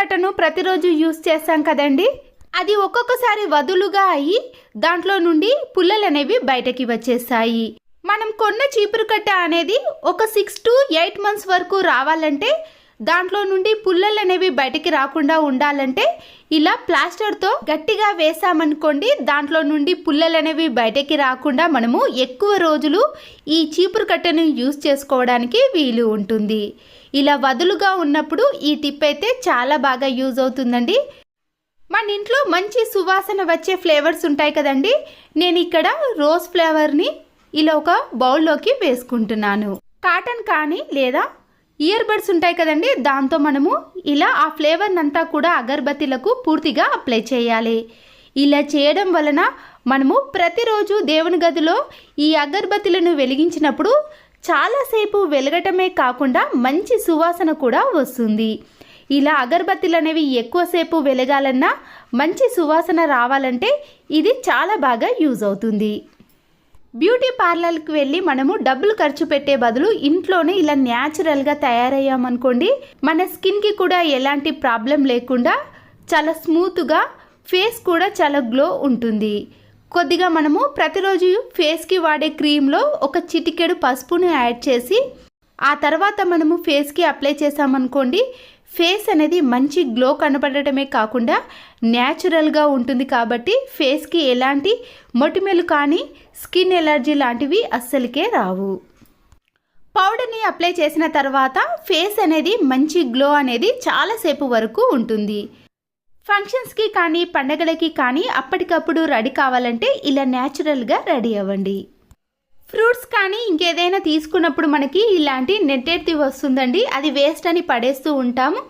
కట్టను ప్రతిరోజు యూస్ చేస్తాం కదండి? అది ఒక్కొక్కసారి వదులుగా అయ్యి దాంట్లో నుండి పుల్లలు అనేవి బయటకి వచ్చేస్తాయి. మనం కొన్న చీపురు కట్ట అనేది ఒక సిక్స్ టు ఎయిట్ మంత్స్ వరకు రావాలంటే దాంట్లో నుండి పుల్లలు అనేవి బయటికి రాకుండా ఉండాలంటే ఇలా ప్లాస్టర్తో గట్టిగా వేసామనుకోండి దాంట్లో నుండి పుల్లలు అనేవి బయటకి రాకుండా మనము ఎక్కువ రోజులు ఈ చీపురు కట్టను యూస్ చేసుకోవడానికి వీలు ఉంటుంది. ఇలా వదులుగా ఉన్నప్పుడు ఈ టిప్ అయితే చాలా బాగా యూజ్ అవుతుందండి. మన ఇంట్లో మంచి సువాసన వచ్చే ఫ్లేవర్స్ ఉంటాయి కదండి. నేను ఇక్కడ రోజ్ ఫ్లేవర్ని ఇలా ఒక బౌల్లోకి వేసుకుంటున్నాను. కాటన్ కానీ లేదా ఇయర్ బడ్స్ ఉంటాయి కదండి దాంతో మనము ఇలా ఆ ఫ్లేవర్ని అంతా కూడా అగరబత్తిలకు పూర్తిగా అప్లై చేయాలి. ఇలా చేయడం వలన మనము ప్రతిరోజు దేవుని గదిలో ఈ అగరబత్తులను వెలిగించినప్పుడు చాలాసేపు వెలగటమే కాకుండా మంచి సువాసన కూడా వస్తుంది. ఇలా అగరబత్తులు అనేవి ఎక్కువసేపు వెలగాలన్నా మంచి సువాసన రావాలంటే ఇది చాలా బాగా యూజ్ అవుతుంది. బ్యూటీ పార్లర్కి వెళ్ళి మనము డబ్బులు ఖర్చు పెట్టే బదులు ఇంట్లోనే ఇలా న్యాచురల్గా తయారయ్యామనుకోండి మన స్కిన్కి కూడా ఎలాంటి ప్రాబ్లం లేకుండా చాలా స్మూత్గా ఫేస్ కూడా చాలా గ్లో ఉంటుంది. కొద్దిగా మనము ప్రతిరోజు ఫేస్కి వాడే క్రీమ్లో ఒక చిటికెడు పసుపును యాడ్ చేసి ఆ తర్వాత మనము ఫేస్కి అప్లై చేసామనుకోండి ఫేస్ అనేది మంచి గ్లో కనపడటమే కాకుండా న్యాచురల్గా ఉంటుంది కాబట్టి ఫేస్కి ఎలాంటి మొటిమలు కానీ స్కిన్ ఎలర్జీ లాంటివి అస్సలకే రావు. పౌడర్ని అప్లై చేసిన తర్వాత ఫేస్ అనేది మంచి గ్లో అనేది చాలాసేపు వరకు ఉంటుంది. ఫంక్షన్స్కి కానీ పండగలకి కానీ అప్పటికప్పుడు రెడీ కావాలంటే ఇలా న్యాచురల్గా రెడీ అవ్వండి. ఫ్రూట్స్ కానీ ఇంకేదైనా తీసుకున్నప్పుడు మనకి ఇలాంటి నెట్టెత్తి వస్తుందండి. అది వేస్ట్ అని పడేస్తూ ఉంటాము.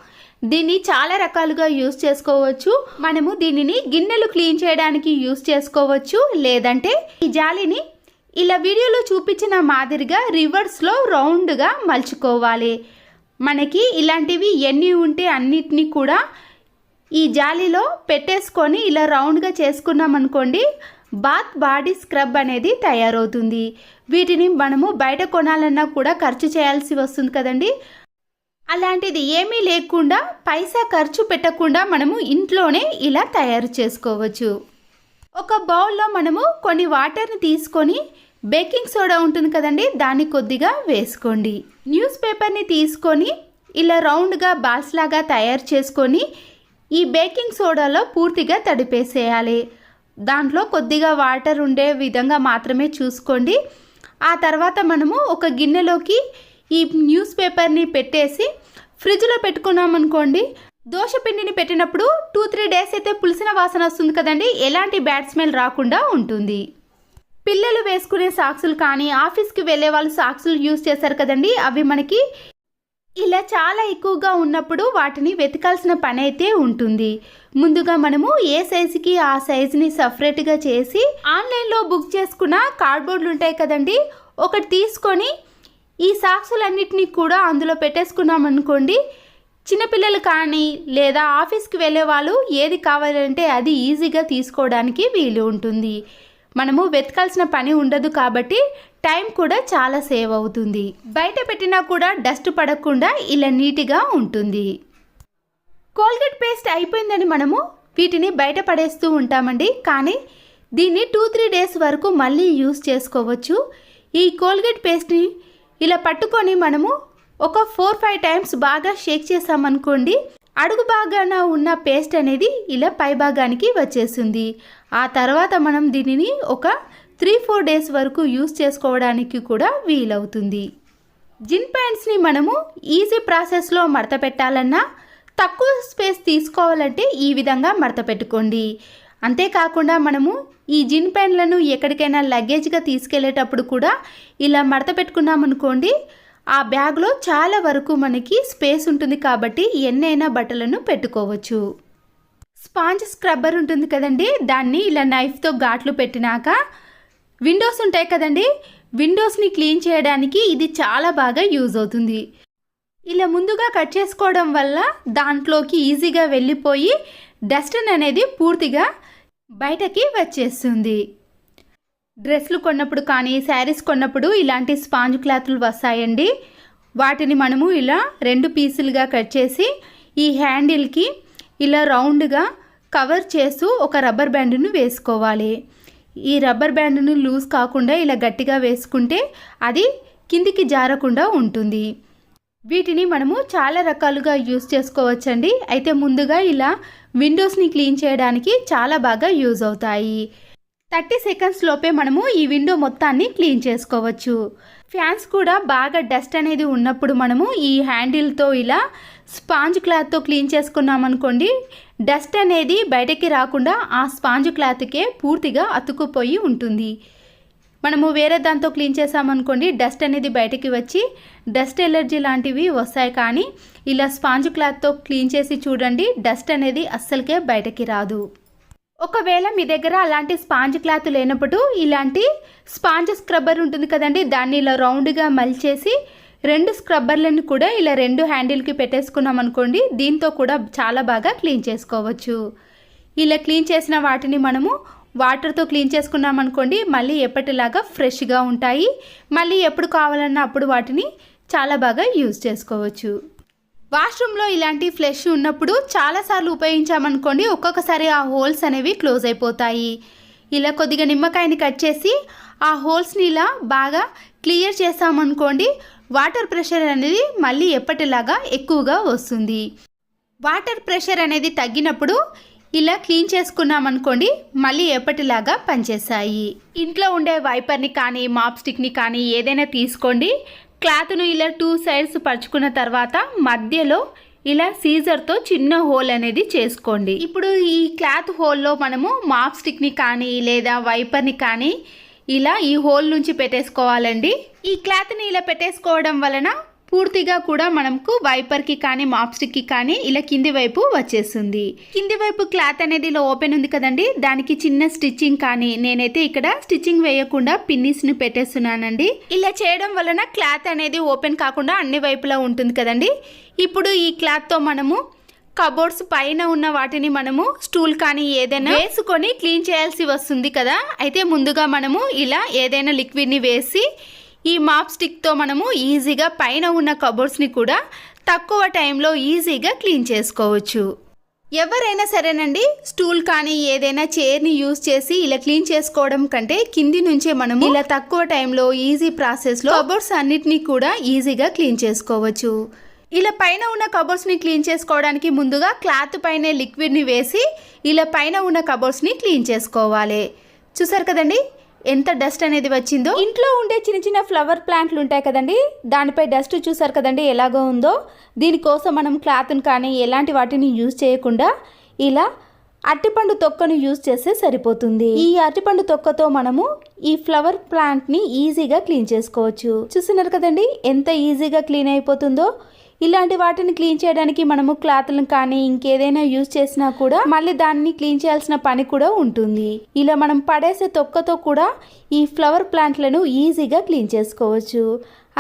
దీన్ని చాలా రకాలుగా యూస్ చేసుకోవచ్చు. మనము దీనిని గిన్నెలు క్లీన్ చేయడానికి యూస్ చేసుకోవచ్చు. లేదంటే ఈ జాలిని ఇలా వీడియోలో చూపించిన మాదిరిగా రివర్స్లో రౌండ్గా మలుచుకోవాలి. మనకి ఇలాంటివి ఎన్ని ఉంటే అన్నిటినీ కూడా ఈ జాలిలో పెట్టేసుకొని ఇలా రౌండ్గా చేసుకున్నాం అనుకోండి బాత్ బాడీ స్క్రబ్ అనేది తయారవుతుంది. వీటిని మనము బయట కొనాలన్నా కూడా ఖర్చు చేయాల్సి వస్తుంది కదండి. అలాంటిది ఏమీ లేకుండా పైసా ఖర్చు పెట్టకుండా మనము ఇంట్లోనే ఇలా తయారు చేసుకోవచ్చు. ఒక బౌల్లో మనము కొన్ని వాటర్ని తీసుకొని బేకింగ్ సోడా ఉంటుంది కదండి దాన్ని కొద్దిగా వేసుకోండి. న్యూస్ పేపర్ని తీసుకొని ఇలా రౌండ్గా బాల్స్ లాగా తయారు చేసుకొని ఈ బేకింగ్ సోడాలో పూర్తిగా తడిపేసేయాలి. దాంట్లో కొద్దిగా వాటర్ ఉండే విధంగా మాత్రమే చూసుకోండి. ఆ తర్వాత మనము ఒక గిన్నెలోకి ఈ న్యూస్ పేపర్ని పెట్టేసి ఫ్రిడ్జ్లో పెట్టుకున్నామనుకోండి దోశ పిండిని పెట్టినప్పుడు టూ త్రీ డేస్ అయితే పులిసిన వాసన వస్తుంది కదండి. ఎలాంటి బ్యాడ్ స్మెల్ రాకుండా ఉంటుంది. పిల్లలు వేసుకునే సాక్సులు కానీ ఆఫీస్కి వెళ్ళే వాళ్ళు సాక్సులు యూస్ చేశారు కదండి. అవి మనకి ఇలా చాలా ఎక్కువగా ఉన్నప్పుడు వాటిని వెతకాల్సిన పని అయితే ఉంటుంది. ముందుగా మనము ఏ సైజుకి ఆ సైజుని సపరేట్గా చేసి ఆన్లైన్లో బుక్ చేసుకున్న కార్డ్బోర్డులు ఉంటాయి కదండి ఒకటి తీసుకొని ఈ సాక్సులన్నిటినీ కూడా అందులో పెట్టేసుకున్నాం అనుకోండి చిన్నపిల్లలు కానీ లేదా ఆఫీస్కి వెళ్ళే వాళ్ళు ఏది కావాలంటే అది ఈజీగా తీసుకోవడానికి వీలు ఉంటుంది. మనము వెతకాల్సిన పని ఉండదు కాబట్టి టైం కూడా చాలా సేవ్ అవుతుంది. బయట పెట్టినా కూడా డస్ట్ పడకుండా ఇలా నీట్గా ఉంటుంది. కోల్గేట్ పేస్ట్ అయిపోయిందని మనము వీటిని బయట పడేస్తూ ఉంటామండి. కానీ దీన్ని టూ త్రీ డేస్ వరకు మళ్ళీ యూస్ చేసుకోవచ్చు. ఈ కోల్గేట్ పేస్ట్ని ఇలా పట్టుకొని మనము ఒక ఫోర్ ఫైవ్ టైమ్స్ బాగా షేక్ చేసామనుకోండి అడుగు భాగాన ఉన్న పేస్ట్ అనేది ఇలా పై భాగానికి వచ్చేస్తుంది. ఆ తర్వాత మనం దీనిని ఒక త్రీ ఫోర్ డేస్ వరకు యూస్ చేసుకోవడానికి కూడా వీలవుతుంది. జిన్ ప్యాంట్స్ని మనము ఈజీ ప్రాసెస్లో మడత పెట్టాలన్నా తక్కువ స్పేస్ తీసుకోవాలంటే ఈ విధంగా మడత పెట్టుకోండి. అంతేకాకుండా మనము ఈ జిన్ ప్యాంట్లను ఎక్కడికైనా లగేజ్గా తీసుకెళ్ళేటప్పుడు కూడా ఇలా మడత పెట్టుకున్నామనుకోండి ఆ బ్యాగ్లో చాలా వరకు మనకి స్పేస్ ఉంటుంది కాబట్టి ఎన్నైనా బట్టలను పెట్టుకోవచ్చు. స్పాంజ్ స్క్రబ్బర్ ఉంటుంది కదండి దాన్ని ఇలా నైఫ్తో ఘాట్లు పెట్టినాక విండోస్ ఉంటాయి కదండి విండోస్ని క్లీన్ చేయడానికి ఇది చాలా బాగా యూజ్ అవుతుంది. ఇలా ముందుగా కట్ చేసుకోవడం వల్ల దాంట్లోకి ఈజీగా వెళ్ళిపోయి డస్టన్ అనేది పూర్తిగా బయటకి వచ్చేస్తుంది. డ్రెస్లు కొన్నప్పుడు కానీ శారీస్ కొన్నప్పుడు ఇలాంటి స్పాంజ్ క్లాత్లు వస్తాయండి. వాటిని మనము ఇలా రెండు పీసులుగా కట్ చేసి ఈ హ్యాండిల్కి ఇలా రౌండ్గా కవర్ చేస్తూ ఒక రబ్బర్ బ్యాండ్ను వేసుకోవాలి. ఈ రబ్బర్ బ్యాండ్ను లూజ్ కాకుండా ఇలా గట్టిగా వేసుకుంటే అది కిందికి జారకుండా ఉంటుంది. వీటిని మనము చాలా రకాలుగా యూస్ చేసుకోవచ్చండి. అయితే ముందుగా ఇలా విండోస్ని క్లీన్ చేయడానికి చాలా బాగా యూజ్ అవుతాయి. థర్టీ సెకండ్స్ లోపే మనము ఈ విండో మొత్తాన్ని క్లీన్ చేసుకోవచ్చు. ఫ్యాన్స్ కూడా బాగా డస్ట్ అనేది ఉన్నప్పుడు మనము ఈ హ్యాండిల్తో ఇలా స్పాంజ్ క్లాత్తో క్లీన్ చేసుకున్నామనుకోండి డస్ట్ అనేది బయటకి రాకుండా ఆ స్పాంజ్ క్లాత్కే పూర్తిగా అతుక్కుపోయి ఉంటుంది. మనము వేరే దాంతో క్లీన్ చేసామనుకోండి డస్ట్ అనేది బయటికి వచ్చి డస్ట్ ఎలర్జీ లాంటివి వస్తాయి కానీ ఇలా స్పాంజ్ క్లాత్తో క్లీన్ చేసి చూడండి డస్ట్ అనేది అస్సలకే బయటకి రాదు. ఒకవేళ మీ దగ్గర అలాంటి స్పాంజ్ క్లాత్ లేనప్పుడు ఇలాంటి స్పాంజ్ స్క్రబ్బర్ ఉంటుంది కదండి దాన్ని ఇలా రౌండ్గా మలిచేసి రెండు స్క్రబ్బర్లను కూడా ఇలా రెండు హ్యాండిల్కి పెట్టేసుకున్నాం అనుకోండి దీంతో కూడా చాలా బాగా క్లీన్ చేసుకోవచ్చు. ఇలా క్లీన్ చేసిన వాటిని మనము వాటర్తో క్లీన్ చేసుకున్నాం అనుకోండి మళ్ళీ ఎప్పటిలాగా ఫ్రెష్గా ఉంటాయి. మళ్ళీ ఎప్పుడు కావాలన్నా అప్పుడు వాటిని చాలా బాగా యూజ్ చేసుకోవచ్చు. వాష్రూమ్లో ఇలాంటి ఫ్లెష్ ఉన్నప్పుడు చాలాసార్లు ఉపయోగించామనుకోండి ఒక్కొక్కసారి ఆ హోల్స్ అనేవి క్లోజ్ అయిపోతాయి. ఇలా కొద్దిగా నిమ్మకాయని కట్ చేసి ఆ హోల్స్ని ఇలా బాగా క్లియర్ చేసామనుకోండి వాటర్ ప్రెషర్ అనేది మళ్ళీ ఎప్పటిలాగా ఎక్కువగా వస్తుంది. వాటర్ ప్రెషర్ అనేది తగ్గినప్పుడు ఇలా క్లీన్ చేసుకున్నామనుకోండి మళ్ళీ ఎప్పటిలాగా పనిచేస్తాయి. ఇంట్లో ఉండే వైపర్ని కానీ మాప్ స్టిక్ని కానీ ఏదైనా తీసుకోండి. క్లాత్ను ఇలా టూ సైడ్స్ పరుచుకున్న తర్వాత మధ్యలో ఇలా సీజర్తో చిన్న హోల్ అనేది చేసుకోండి. ఇప్పుడు ఈ క్లాత్ హోల్లో మనము మాప్ స్టిక్ని కానీ లేదా వైపర్ని కానీ ఇలా ఈ హోల్ నుంచి పెట్టేసుకోవాలండి. ఈ క్లాత్ని ఇలా పెట్టేసుకోవడం వలన పూర్తిగా కూడా మనకు వైపర్కి కానీ మాప్స్టిక్కి కానీ ఇలా కింది వైపు వచ్చేస్తుంది. కింది వైపు క్లాత్ అనేది ఇలా ఓపెన్ ఉంది కదండి. దానికి చిన్న స్టిచ్చింగ్ కానీ నేనైతే ఇక్కడ స్టిచ్చింగ్ వేయకుండా పిన్నిస్ని పెట్టేస్తున్నానండి. ఇలా చేయడం వలన క్లాత్ అనేది ఓపెన్ కాకుండా అన్ని వైపులా ఉంటుంది కదండి. ఇప్పుడు ఈ క్లాత్తో మనము కబోర్డ్స్ పైన ఉన్న వాటిని మనము స్టూల్ కానీ ఏదైనా వేసుకొని క్లీన్ చేయాల్సి వస్తుంది కదా. అయితే ముందుగా మనము ఇలా ఏదైనా లిక్విడ్ని వేసి ఈ మాప్ స్టిక్తో మనము ఈజీగా పైన ఉన్న కబోర్డ్స్ని కూడా తక్కువ టైంలో ఈజీగా క్లీన్ చేసుకోవచ్చు. ఎవరైనా సరేనండి స్టూల్ కానీ ఏదైనా చైర్ని యూజ్ చేసి ఇలా క్లీన్ చేసుకోవడం కంటే కింది నుంచే మనము ఇలా తక్కువ టైంలో ఈజీ ప్రాసెస్లో కబోర్డ్స్ అన్నిటినీ కూడా ఈజీగా క్లీన్ చేసుకోవచ్చు. ఇలా పైన ఉన్న కబోర్డ్స్ని క్లీన్ చేసుకోవడానికి ముందుగా క్లాత్ పైనే లిక్విడ్ని వేసి ఇలా పైన ఉన్న కబోర్డ్స్ని క్లీన్ చేసుకోవాలి. చూసారు కదండి? ఎంత డస్ట్ అనేది వచ్చిందో? ఇంట్లో ఉండే చిన్న చిన్న ఫ్లవర్ ప్లాంట్లు ఉంటాయి కదండి. దానిపై డస్ట్ చూసారు కదండి ఎలాగో ఉందో. దీనికోసం మనం క్లాత్ని కానీ ఎలాంటి వాటిని యూజ్ చేయకుండా ఇలా అరటిపండు తొక్కను యూజ్ చేస్తే సరిపోతుంది. ఈ అరటిపండు తొక్కతో మనము ఈ ఫ్లవర్ ప్లాంట్ని ఈజీగా క్లీన్ చేసుకోవచ్చు. చూస్తున్నారు కదండి ఎంత ఈజీగా క్లీన్ అయిపోతుందో. ఇలాంటి వాటిని క్లీన్ చేయడానికి మనము క్లాత్లను కానీ ఇంకేదైనా యూజ్ చేసినా కూడా మళ్ళీ దాన్ని క్లీన్ చేయాల్సిన పని కూడా ఉంటుంది. ఇలా మనం పడేసే తొక్కతో కూడా ఈ ఫ్లవర్ ప్లాంట్లను ఈజీగా క్లీన్ చేసుకోవచ్చు.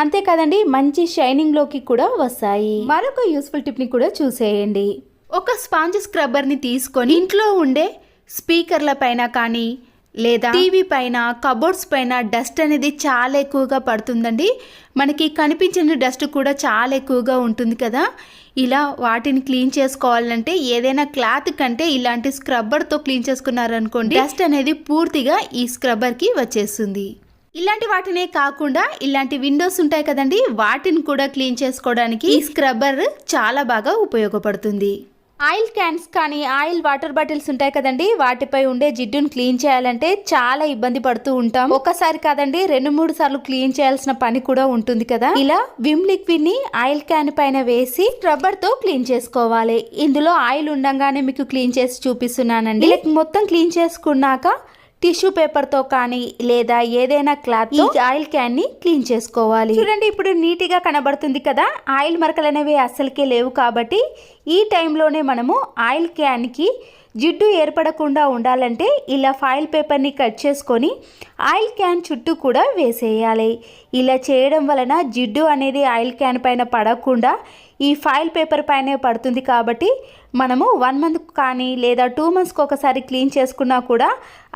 అంతే కదండి మంచి షైనింగ్లోకి కూడా వస్తాయి. మరొక యూస్ఫుల్ టిప్ని కూడా చూసేయండి. ఒక స్పాంజ్ స్క్రబ్బర్ని తీసుకొని ఇంట్లో ఉండే స్పీకర్ల పైన కానీ లేదా? టీవీ పైన కబోర్డ్స్ పైన డస్ట్ అనేది చాలా ఎక్కువగా పడుతుందండి. మనకి కనిపించిన డస్ట్ కూడా చాలా ఎక్కువగా ఉంటుంది కదా. ఇలా వాటిని క్లీన్ చేసుకోవాలంటే ఏదైనా క్లాత్ కంటే ఇలాంటి స్క్రబ్బర్తో క్లీన్ చేసుకున్నారనుకోండి డస్ట్ అనేది పూర్తిగా ఈ స్క్రబ్బర్కి వచ్చేస్తుంది. ఇలాంటి వాటినే కాకుండా ఇలాంటి విండోస్ ఉంటాయి కదండి వాటిని కూడా క్లీన్ చేసుకోవడానికి ఈ స్క్రబ్బర్ చాలా బాగా ఉపయోగపడుతుంది. ఆయిల్ క్యాన్స్ కానీ ఆయిల్ వాటర్ బాటిల్స్ ఉంటాయి కదండి వాటిపై ఉండే జిడ్డును క్లీన్ చేయాలంటే చాలా ఇబ్బంది పడుతూ ఉంటాం. ఒకసారి కాదండి రెండు మూడు సార్లు క్లీన్ చేయాల్సిన పని కూడా ఉంటుంది కదా. ఇలా విమ్ లిక్విడ్ని ఆయిల్ క్యాన్ పైన వేసి రబ్బర్తో క్లీన్ చేసుకోవాలి. ఇందులో ఆయిల్ ఉండగానే మీకు క్లీన్ చేసి చూపిస్తున్నానండి. మొత్తం క్లీన్ చేసుకున్నాక టిష్యూ పేపర్తో కానీ లేదా ఏదైనా క్లాత్ ఈ ఆయిల్ క్యాన్ని క్లీన్ చేసుకోవాలి. చూడండి ఇప్పుడు నీట్గా కనబడుతుంది కదా. ఆయిల్ మరకలు అనేవి అస్సలకే లేవు కాబట్టి ఈ టైంలోనే మనము ఆయిల్ క్యాన్కి జిడ్డు ఏర్పడకుండా ఉండాలంటే ఇలా ఫాయిల్ పేపర్ని కట్ చేసుకొని ఆయిల్ క్యాన్ చుట్టూ కూడా వేసేయాలి. ఇలా చేయడం వలన జిడ్డు అనేది ఆయిల్ క్యాన్ పైన పడకుండా ఈ ఫైల్ పేపర్ పైనే పడుతుంది కాబట్టి మనము వన్ మంత్ కానీ లేదా టూ మంత్స్కి ఒకసారి క్లీన్ చేసుకున్నా కూడా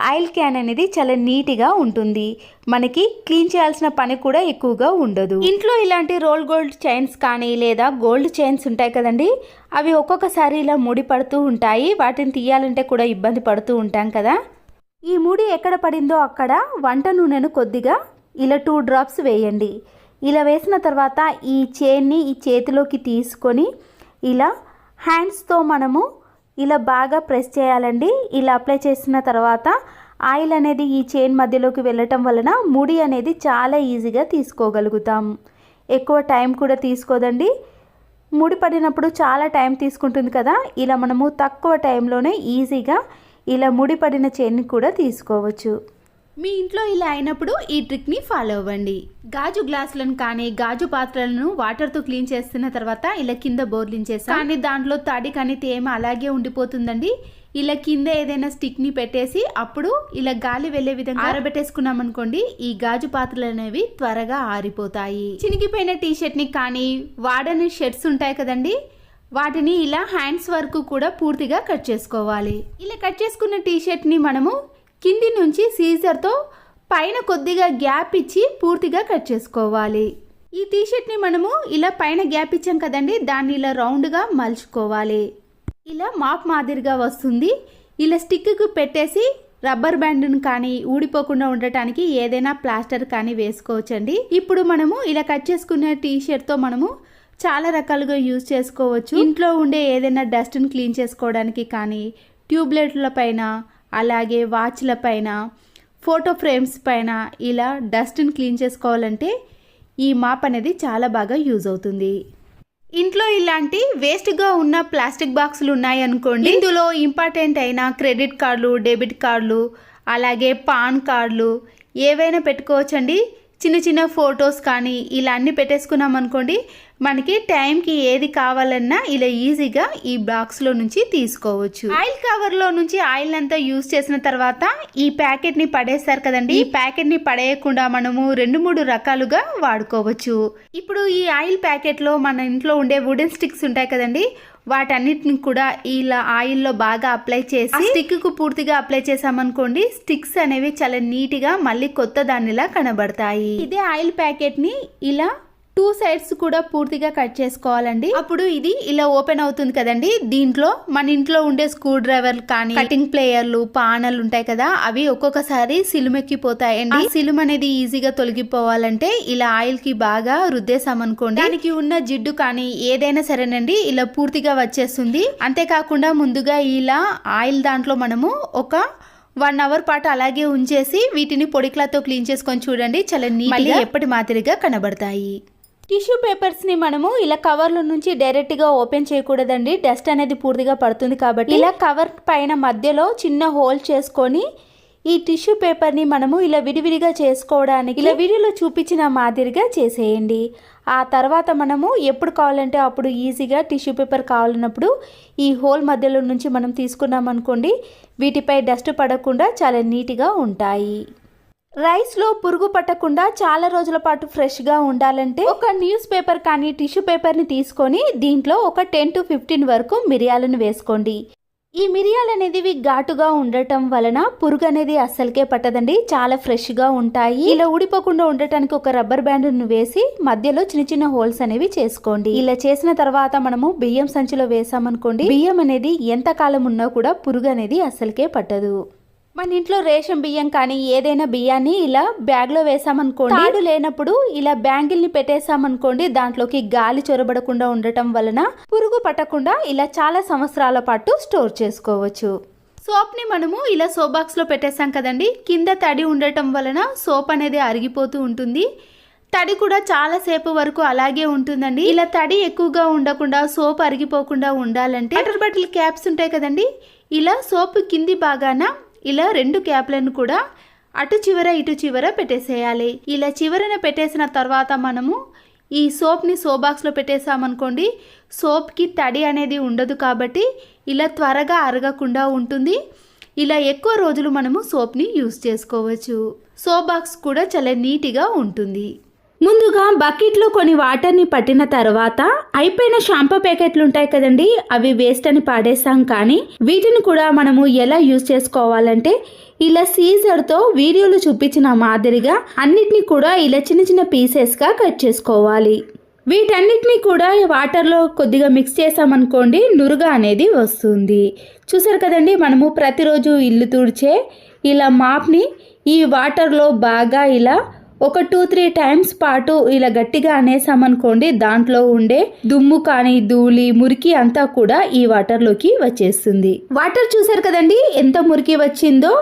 ఆయిల్ క్యాన్ అనేది చాలా నీట్గా ఉంటుంది. మనకి క్లీన్ చేయాల్సిన పని కూడా ఎక్కువగా ఉండదు. ఇంట్లో ఇలాంటి రోల్ గోల్డ్ చైన్స్ కానీ లేదా గోల్డ్ చైన్స్ ఉంటాయి కదండి? అవి ఒక్కొక్కసారి ఇలా ముడి పడుతూ ఉంటాయి. వాటిని తీయాలంటే కూడా ఇబ్బంది పడుతూ ఉంటాం కదా? ఈ ముడి ఎక్కడ పడిందో అక్కడ వంట నూనెను కొద్దిగా ఇలా టూ డ్రాప్స్ వేయండి. ఇలా వేసిన తర్వాత ఈ చైన్ని ఈ చేతిలోకి తీసుకొని ఇలా హ్యాండ్స్తో మనము ఇలా బాగా ప్రెస్ చేయాలండి. ఇలా అప్లై చేసిన తర్వాత ఆయిల్ అనేది ఈ చైన్ మధ్యలోకి వెళ్ళటం వలన ముడి అనేది చాలా ఈజీగా తీసుకోగలుగుతాం. ఎక్కువ టైం కూడా తీసుకోదండి. ముడి పడినప్పుడు చాలా టైం తీసుకుంటుంది కదా. ఇలా మనము తక్కువ టైంలోనే ఈజీగా ఇలా ముడి పడిన చైన్ని కూడా తీసుకోవచ్చు. మీ ఇంట్లో ఇలా అయినప్పుడు ఈ ట్రిక్ని ఫాలో అవ్వండి. గాజు గ్లాసులను కానీ గాజు పాత్రలను వాటర్తో క్లీన్ చేస్తున్న తర్వాత ఇలా కింద బోర్లించేస్తాం కానీ దాంట్లో తడి కానీ తేమ అలాగే ఉండిపోతుందండి. ఇలా కింద ఏదైనా స్టిక్ని పెట్టేసి అప్పుడు ఇలా గాలి వెళ్ళే విధంగా ఆరబెట్టేసుకున్నాం అనుకోండి ఈ గాజు పాత్రలు అనేవి త్వరగా ఆరిపోతాయి. చినిగిపోయిన టీ షర్ట్ని కానీ వాడని షర్ట్స్ ఉంటాయి కదండి వాటిని ఇలా హ్యాండ్స్ వరకు కూడా పూర్తిగా కట్ చేసుకోవాలి. ఇలా కట్ చేసుకున్న టీ షర్ట్ని మనము కింది నుంచి సీజర్తో పైన కొద్దిగా గ్యాప్ ఇచ్చి పూర్తిగా కట్ చేసుకోవాలి. ఈ టీషర్ట్ని మనము ఇలా పైన గ్యాప్ ఇచ్చాం కదండి దాన్ని ఇలా రౌండ్గా మలుచుకోవాలి. ఇలా మాప్ మాదిరిగా వస్తుంది. ఇలా స్టిక్కు పెట్టేసి రబ్బర్ బ్యాండ్ను కానీ ఊడిపోకుండా ఉండటానికి ఏదైనా ప్లాస్టర్ కానీ వేసుకోవచ్చండి. ఇప్పుడు మనము ఇలా కట్ చేసుకున్న టీ షర్ట్తో మనము చాలా రకాలుగా యూజ్ చేసుకోవచ్చు. ఇంట్లో ఉండే ఏదైనా డస్ట్ని క్లీన్ చేసుకోవడానికి కానీ ట్యూబ్లైట్ల పైన అలాగే వాచ్ల పైన ఫోటో ఫ్రేమ్స్ పైన ఇలా డస్ట్ని క్లీన్ చేసుకోవాలంటే ఈ మాప్ అనేది చాలా బాగా యూజ్ అవుతుంది. ఇంట్లో ఇలాంటి వేస్ట్గా ఉన్న ప్లాస్టిక్ బాక్సులు ఉన్నాయి అనుకోండి. ఇందులో ఇంపార్టెంట్ అయిన క్రెడిట్ కార్డులు డెబిట్ కార్డులు అలాగే పాన్ కార్డులు ఏవైనా పెట్టుకోవచ్చండి. చిన్న చిన్న ఫొటోస్ కానీ ఇలా అన్నీ పెట్టేసుకున్నాం అనుకోండి మనకి టైంకి ఏది కావాలన్నా ఇలా ఈజీగా ఈ బాక్స్లో నుంచి తీసుకోవచ్చు. ఆయిల్ కవర్లో నుంచి ఆయిల్ అంతా యూజ్ చేసిన తర్వాత ఈ ప్యాకెట్ని పడేస్తారు కదండి. ఈ ప్యాకెట్ని పడేయకుండా మనము రెండు మూడు రకాలుగా వాడుకోవచ్చు. ఇప్పుడు ఈ ఆయిల్ ప్యాకెట్లో మన ఇంట్లో ఉండే వుడెన్ స్టిక్స్ ఉంటాయి కదండి. వాటన్నిటిని కూడా ఇలా ఆయిల్లో బాగా అప్లై చేసి స్టిక్కు పూర్తిగా అప్లై చేసామనుకోండి స్టిక్స్ అనేవి చాలా నీట్గా మళ్ళీ కొత్త దానిలా కనబడతాయి. ఇదే ఆయిల్ ప్యాకెట్ని ఇలా టూ సైడ్స్ కూడా పూర్తిగా కట్ చేసుకోవాలండి. అప్పుడు ఇది ఇలా ఓపెన్ అవుతుంది కదండి. దీంట్లో మన ఇంట్లో ఉండే స్క్రూ డ్రైవర్ కానీ కటింగ్ ప్లేయర్లు పానలు ఉంటాయి కదా అవి ఒక్కొక్కసారి సిలుమెక్కిపోతాయండి. ఆ సిలుమ్ అనేది ఈజీగా తొలగిపోవాలంటే ఇలా ఆయిల్కి బాగా రుద్దేసామనుకోండి దానికి ఉన్న జిడ్డు కానీ ఏదైనా సరేనండి ఇలా పూర్తిగా వచ్చేస్తుంది. అంతేకాకుండా ముందుగా ఇలా ఆయిల్ దాంట్లో మనము ఒక వన్ అవర్ పాటు అలాగే ఉంచేసి వీటిని పొడిక్లాతో క్లీన్ చేసుకొని చూడండి. చాలా నీట్గా ఎప్పటి మాదిరిగా కనబడతాయి. టిష్యూ పేపర్స్ని మనము ఇలా కవర్ల నుంచి డైరెక్ట్గా ఓపెన్ చేయకూడదండి. డస్ట్ అనేది పూర్తిగా పడుతుంది కాబట్టి. ఇలా కవర్ పైన మధ్యలో చిన్న హోల్ చేసుకొని ఈ టిష్యూ పేపర్ని మనము ఇలా విడివిడిగా చేసుకోవడానికి ఇలా వీడియోలో చూపించిన మాదిరిగా చేసేయండి. ఆ తర్వాత మనము ఎప్పుడు కావాలంటే అప్పుడు ఈజీగా టిష్యూ పేపర్ కావాలన్నప్పుడు ఈ హోల్ మధ్యలో నుంచి మనం తీసుకున్నాం అనుకోండి వీటిపై డస్ట్ పడకుండా చాలా నీట్గా ఉంటాయి. రైస్లో పురుగు పట్టకుండా చాలా రోజుల పాటు ఫ్రెష్గా ఉండాలంటే ఒక న్యూస్ పేపర్ కానీ టిష్యూ పేపర్ని తీసుకొని దీంట్లో ఒక టెన్ టు ఫిఫ్టీన్ వరకు మిరియాలను వేసుకోండి. ఈ మిరియాలు అనేది ఘాటుగా ఉండటం వలన పురుగు అనేది అస్సలకే పట్టదండి. చాలా ఫ్రెష్గా ఉంటాయి. ఇలా ఊడిపోకుండా ఉండటానికి ఒక రబ్బర్ బ్యాండ్ను వేసి మధ్యలో చిన్న చిన్న హోల్స్ అనేవి చేసుకోండి. ఇలా చేసిన తర్వాత మనము బియ్యం సంచిలో వేసామనుకోండి బియ్యం అనేది ఎంత కాలం ఉన్నా కూడా పురుగు అనేది అస్సలకే పట్టదు. మన ఇంట్లో రేషన్ బియ్యం కానీ ఏదైనా బియ్యాన్ని ఇలా బ్యాగ్లో వేసామనుకోండి. తాడు లేనప్పుడు ఇలా బ్యాంగిల్ని పెట్టేసామనుకోండి దాంట్లోకి గాలి చొరబడకుండా ఉండటం వలన పురుగు పట్టకుండా ఇలా చాలా సంవత్సరాల పాటు స్టోర్ చేసుకోవచ్చు. సోప్ని మనము ఇలా సోప్ బాక్స్లో పెట్టేసాం కదండి. కింద తడి ఉండటం వలన సోప్ అనేది అరిగిపోతూ ఉంటుంది. తడి కూడా చాలా సేపు వరకు అలాగే ఉంటుందండి. ఇలా తడి ఎక్కువగా ఉండకుండా సోప్ అరిగిపోకుండా ఉండాలంటే వాటర్ బాటిల్ క్యాప్స్ ఉంటాయి కదండి. ఇలా సోప్ కింది బాగాన ఇలా రెండు క్యాప్లను కూడా అటు చివర ఇటు చివర పెట్టేసేయాలి. ఇలా చివరన పెట్టేసిన తర్వాత మనము ఈ సోప్ని సోప్ బాక్స్లో పెట్టేసామనుకోండి సోప్కి తడి అనేది ఉండదు కాబట్టి ఇలా త్వరగా అరగకుండా ఉంటుంది. ఇలా ఎక్కువ రోజులు మనము సోప్ని యూస్ చేసుకోవచ్చు. సోప్ బాక్స్ కూడా చాలా నీట్గా ఉంటుంది. ముందుగా బకెట్లో కొన్ని వాటర్ని పట్టిన తర్వాత అయిపోయిన షాంపూ ప్యాకెట్లు ఉంటాయి కదండి అవి వేస్ట్ అని పాడేస్తాం కానీ వీటిని కూడా మనము ఎలా యూజ్ చేసుకోవాలంటే ఇలా సీజర్తో వీడియోలు చూపించిన మాదిరిగా అన్నిటిని కూడా ఇలా చిన్న చిన్న పీసెస్గా కట్ చేసుకోవాలి. వీటన్నిటిని కూడా వాటర్లో కొద్దిగా మిక్స్ చేసామనుకోండి నురుగ అనేది వస్తుంది. చూసారు కదండి మనము ప్రతిరోజు ఇల్లు తుడిచే ఇలా మాప్ని ఈ వాటర్లో బాగా ఇలా ఒక టూ త్రీ టైమ్స్ పాటు ఇలా గట్టిగా అనేసామనుకోండి దాంట్లో ఉండే దుమ్ము కానీ ధూళి మురికి అంతా కూడా ఈ వాటర్లోకి వచ్చేస్తుంది. వాటర్ చూసారు కదండి ఎంత మురికి వచ్చిందో?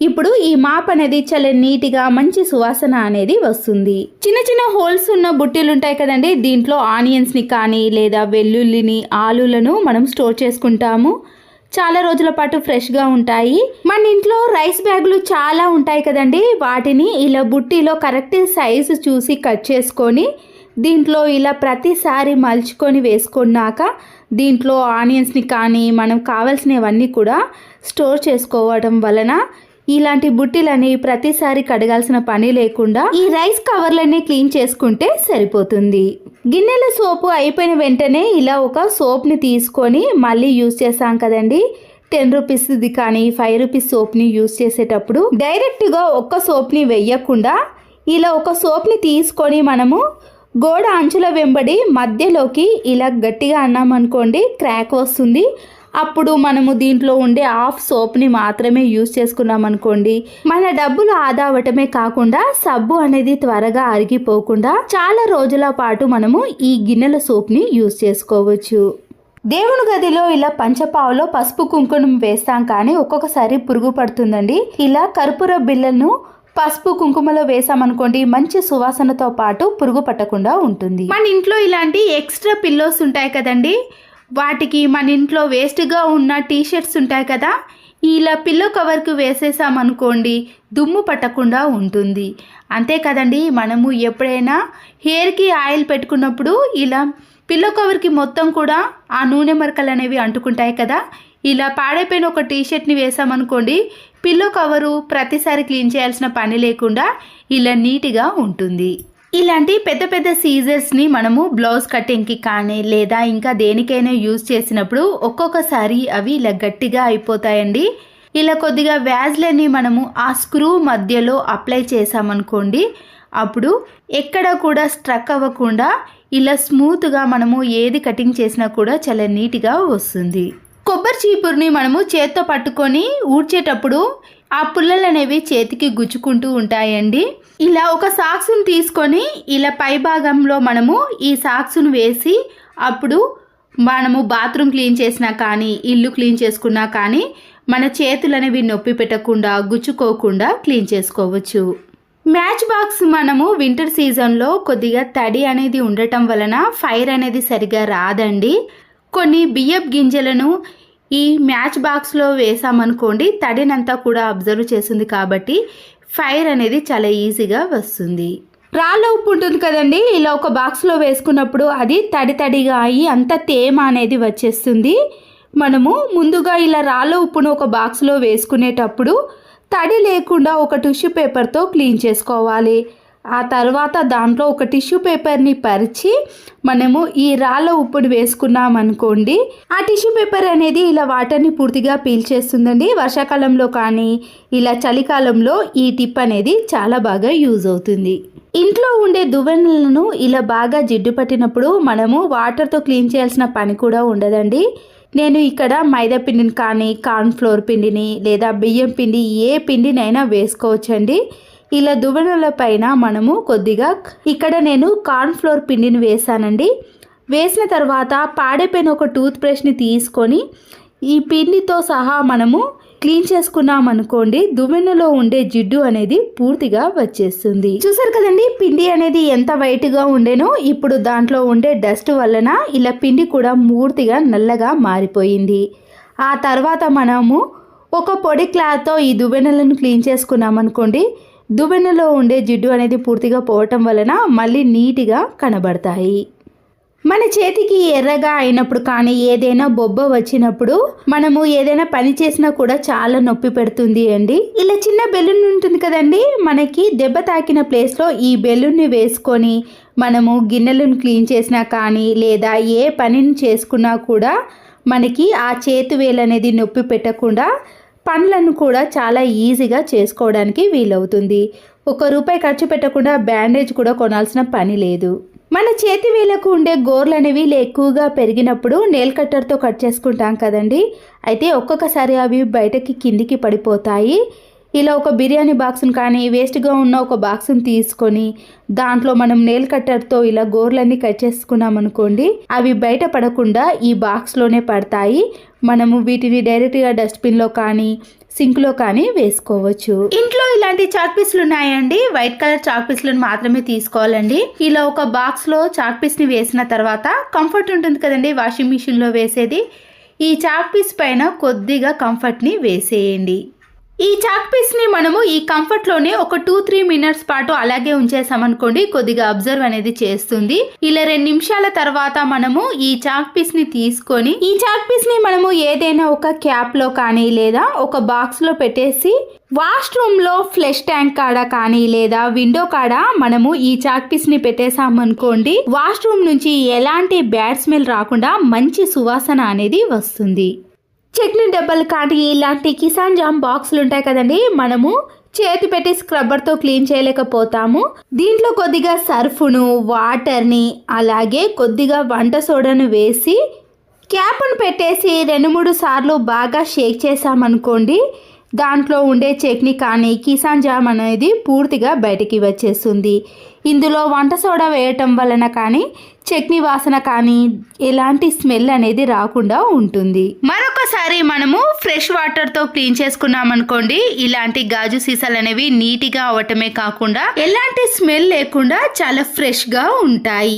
ఇప్పుడు ఈ మాప్ అనేది చాలా నీట్గా మంచి సువాసన అనేది వస్తుంది. చిన్న చిన్న హోల్స్ ఉన్న బుట్టీలు ఉంటాయి కదండి దీంట్లో ఆనియన్స్ని కానీ లేదా వెల్లుల్లిని ఆలులను మనం స్టోర్ చేసుకుంటాము. చాలా రోజుల పాటు ఫ్రెష్గా ఉంటాయి. మన ఇంట్లో రైస్ బ్యాగులు చాలా ఉంటాయి కదండి. వాటిని ఇలా బుట్టిలో కరెక్ట్ సైజు చూసి కట్ చేసుకొని దీంట్లో ఇలా ప్రతిసారి మలుచుకొని వేసుకున్నాక దీంట్లో ఆనియన్స్ని కానీ మనం కావాల్సినవన్నీ కూడా స్టోర్ చేసుకోవడం వలన ఇలాంటి బుట్టిలని ప్రతిసారి కడగాల్సిన పని లేకుండా ఈ రైస్ కవర్లన్నీ క్లీన్ చేసుకుంటే సరిపోతుంది. గిన్నెల సోపు అయిపోయిన వెంటనే ఇలా ఒక సోప్ని తీసుకొని మళ్ళీ యూజ్ చేస్తాం కదండి. టెన్ రూపీస్ది కానీ ఫైవ్ రూపీస్ సోప్ని యూస్ చేసేటప్పుడు డైరెక్ట్గా ఒక్క సోప్ని వెయ్యకుండా ఇలా ఒక సోప్ని తీసుకొని మనము గోడ అంచుల వెంబడి మధ్యలోకి ఇలా గట్టిగా అన్నామనుకోండి క్రాక్ వస్తుంది. అప్పుడు మనము దీంట్లో ఉండే హాఫ్ సోప్ని మాత్రమే యూజ్ చేసుకున్నాం అనుకోండి. మన డబ్బులు ఆదా అవ్వటమే కాకుండా సబ్బు అనేది త్వరగా అరిగిపోకుండా చాలా రోజుల పాటు మనము ఈ గిన్నెల సోప్ని యూజ్ చేసుకోవచ్చు. దేవుని గదిలో ఇలా పంచపావులో పసుపు కుంకుమ వేస్తాం కానీ ఒక్కొక్కసారి పురుగు పడుతుందండి. ఇలా కర్పూర బిళ్ళను పసుపు కుంకుమలో వేసామనుకోండి మంచి సువాసనతో పాటు పురుగు పట్టకుండా ఉంటుంది. మన ఇంట్లో ఇలాంటి ఎక్స్ట్రా పిల్లోస్ ఉంటాయి కదండి. వాటికి మన ఇంట్లో వేస్ట్గా ఉన్న టీ షర్ట్స్ ఉంటాయి కదా ఇలా పిల్లో కవర్కి వేసేసామనుకోండి దుమ్ము పట్టకుండా ఉంటుంది. అంతే కదండి మనము ఎప్పుడైనా హెయిర్కి ఆయిల్ పెట్టుకున్నప్పుడు ఇలా పిల్లో కవర్కి మొత్తం కూడా ఆ నూనె మరకలు అనేవి అంటుకుంటాయి కదా ఇలా పాడైపోయిన ఒక టీ షర్ట్ని వేసామనుకోండి పిల్లో కవరు ప్రతిసారి క్లీన్ చేయాల్సిన పని లేకుండా ఇలా నీట్గా ఉంటుంది. ఇలాంటి పెద్ద పెద్ద సీజర్స్ని మనము బ్లౌజ్ కటింగ్కి కానీ లేదా ఇంకా దేనికైనా యూజ్ చేసినప్పుడు ఒక్కొక్కసారి అవి ఇలా గట్టిగా అయిపోతాయండి. ఇలా కొద్దిగా వ్యాజ్లని మనము ఆ స్క్రూ మధ్యలో అప్లై చేసామనుకోండి అప్పుడు ఎక్కడ కూడా స్ట్రక్ అవ్వకుండా ఇలా స్మూత్గా మనము ఏది కటింగ్ చేసినా కూడా చాలా నీట్గా వస్తుంది. కొబ్బరి చీపురుని మనము చేత్తో పట్టుకొని ఊడ్చేటప్పుడు ఆ పుల్లలు అనేవి చేతికి గుచ్చుకుంటూ ఉంటాయండి. ఇలా ఒక సాక్స్ని తీసుకొని ఇలా పై భాగంలో మనము ఈ సాక్స్ను వేసి అప్పుడు మనము బాత్రూమ్ క్లీన్ చేసినా కానీ ఇల్లు క్లీన్ చేసుకున్నా కానీ మన చేతులు అనేవి నొప్పి పెట్టకుండా గుచ్చుకోకుండా క్లీన్ చేసుకోవచ్చు. మ్యాచ్ బాక్స్ మనము వింటర్ సీజన్లో కొద్దిగా తడి అనేది ఉండటం వలన ఫైర్ అనేది సరిగా రాదండి. కొన్ని బియ్యపు గింజలను ఈ మ్యాచ్ బాక్స్లో వేసామనుకోండి తడినంతా కూడా అబ్జర్వ్ చేస్తుంది కాబట్టి ఫైర్ అనేది చాలా ఈజీగా వస్తుంది. రాళ్ళ ఉప్పు ఉంటుంది కదండి ఇలా ఒక బాక్స్లో వేసుకున్నప్పుడు అది తడి తడిగా అయ్యి అంత తేమ అనేది వచ్చేస్తుంది. మనము ముందుగా ఇలా రాళ్ళ ఉప్పును ఒక బాక్స్లో వేసుకునేటప్పుడు తడి లేకుండా ఒక టిష్యూ పేపర్తో క్లీన్ చేసుకోవాలి. ఆ తర్వాత దాంట్లో ఒక టిష్యూ పేపర్ని పరిచి మనము ఈ రాళ్ళ ఉప్పుడు వేసుకున్నాం అనుకోండి. ఆ టిష్యూ పేపర్ అనేది ఇలా వాటర్ని పూర్తిగా పీల్చేస్తుందండి వర్షాకాలంలో కానీ ఇలా చలికాలంలో ఈ టిప్ అనేది చాలా బాగా యూజ్ అవుతుంది. ఇంట్లో ఉండే దువ్వెనలను ఇలా బాగా జిడ్డు పట్టినప్పుడు మనము వాటర్తో క్లీన్ చేయాల్సిన పని కూడా ఉండదండి. నేను ఇక్కడ మైదా పిండిని కానీ కార్న్ఫ్లోర్ పిండిని లేదా బియ్యం పిండి ఏ పిండినైనా వేసుకోవచ్చండి. ఇలా దువ్వెనల పైన మనము కొద్దిగా ఇక్కడ నేను కార్న్ఫ్లోర్ పిండిని వేసానండి వేసిన తర్వాత పాడైపోయిన ఒక టూత్ బ్రష్ని తీసుకొని ఈ పిండితో సహా మనము క్లీన్ చేసుకున్నాం అనుకోండి దువ్వెనలో ఉండే జిడ్డు అనేది పూర్తిగా వచ్చేస్తుంది. చూసారు కదండి పిండి అనేది ఎంత వైట్గా ఉండేనో ఇప్పుడు దాంట్లో ఉండే డస్ట్ వలన ఇలా పిండి కూడా పూర్తిగా నల్లగా మారిపోయింది. ఆ తర్వాత మనము ఒక పొడి క్లాత్తో ఈ దువ్వెనలను క్లీన్ చేసుకున్నాం అనుకోండి దువ్వెనలో ఉండే జిడ్డు అనేది పూర్తిగా పోవటం వలన మళ్ళీ నీట్గా కనబడతాయి. మన చేతికి ఎర్రగా అయినప్పుడు కానీ ఏదైనా బొబ్బ వచ్చినప్పుడు మనము ఏదైనా పని చేసినా కూడా చాలా నొప్పి పెడుతుంది అండి. ఇలా చిన్న బెలూన్ ఉంటుంది కదండి మనకి దెబ్బ తాకిన ప్లేస్లో ఈ బెలూన్ని వేసుకొని మనము గిన్నెలను క్లీన్ చేసినా కానీ లేదా ఏ పనిని చేసుకున్నా కూడా మనకి ఆ చేతి వేలు అనేది నొప్పి పెట్టకుండా పనులను కూడా చాలా ఈజీగా చేసుకోవడానికి వీలవుతుంది. ఒక రూపాయి ఖర్చు పెట్టకుండా బ్యాండేజ్ కూడా కొనాల్సిన పని లేదు. మన చేతి వేలకు ఉండే గోర్లు అనేవి ఎక్కువగా పెరిగినప్పుడు నేల్ కట్టర్తో కట్ చేసుకుంటాం కదండి. అయితే ఒక్కొక్కసారి అవి బయటకి కిందికి పడిపోతాయి. ఇలా ఒక బిర్యానీ బాక్స్ని కానీ వేస్ట్గా ఉన్న ఒక బాక్స్ని తీసుకొని దాంట్లో మనం నేల్ కట్టర్తో ఇలా గోర్లన్నీ కట్ చేసుకున్నాం అనుకోండి అవి బయట పడకుండా ఈ బాక్స్లోనే పడతాయి. మనము వీటిని డైరెక్ట్గా డస్ట్బిన్లో కానీ సింక్లో కానీ వేసుకోవచ్చు. ఇంట్లో ఇలాంటి చాక్ పీస్లు ఉన్నాయండి. వైట్ కలర్ చాక్ పీస్లను మాత్రమే తీసుకోవాలండి. ఇలా ఒక బాక్స్లో చాక్ పీస్ని వేసిన తర్వాత కంఫర్ట్ ఉంటుంది కదండి వాషింగ్ మిషన్లో వేసేది. ఈ చాక్ పీస్ పైన కొద్దిగా కంఫర్ట్ని వేసేయండి. ఈ చాక్ పీస్ని మనము ఈ కంఫర్ట్లోనే ఒక టూ త్రీ మినిట్స్ పాటు అలాగే ఉంచేసామనుకోండి కొద్దిగా అబ్జర్వ్ అనేది చేస్తుంది. ఇలా రెండు నిమిషాల తర్వాత మనము ఈ చాక్ పీస్ని తీసుకొని ఈ చాక్ పీస్ని మనము ఏదైనా ఒక క్యాప్లో కానీ లేదా ఒక బాక్స్లో పెట్టేసి వాష్రూమ్లో ఫ్లెష్ ట్యాంక్ కాడ కానీ లేదా విండో కాడ మనము ఈ చాక్ పీస్ని పెట్టేసామనుకోండి వాష్రూమ్ నుంచి ఎలాంటి బ్యాడ్ స్మెల్ రాకుండా మంచి సువాసన అనేది వస్తుంది. చట్నీ డబ్బాలు కాటి ఇలాంటి కిసాన్ జామ్ బాక్సులు ఉంటాయి కదండి మనము చేతి పెట్టి స్క్రబ్బర్తో క్లీన్ చేయలేకపోతాము. దీంట్లో కొద్దిగా సర్ఫ్ను వాటర్ని అలాగే కొద్దిగా వంట సోడాను వేసి క్యాప్ను పెట్టేసి రెండు మూడు సార్లు బాగా షేక్ చేసామనుకోండి దాంట్లో ఉండే చట్నీ కానీ కిసాన్ జామ్ అనేది పూర్తిగా బయటికి వచ్చేస్తుంది. ఇందులో వంట సోడా వేయటం వలన కానీ చట్నీ వాసన కానీ ఎలాంటి స్మెల్ అనేది రాకుండా ఉంటుంది. మరొకసారి మనము ఫ్రెష్ వాటర్తో క్లీన్ చేసుకున్నామనుకోండి ఇలాంటి గాజు సీసాలు అనేవి నీట్గా అవటమే కాకుండా ఎలాంటి స్మెల్ లేకుండా చాలా ఫ్రెష్గా ఉంటాయి.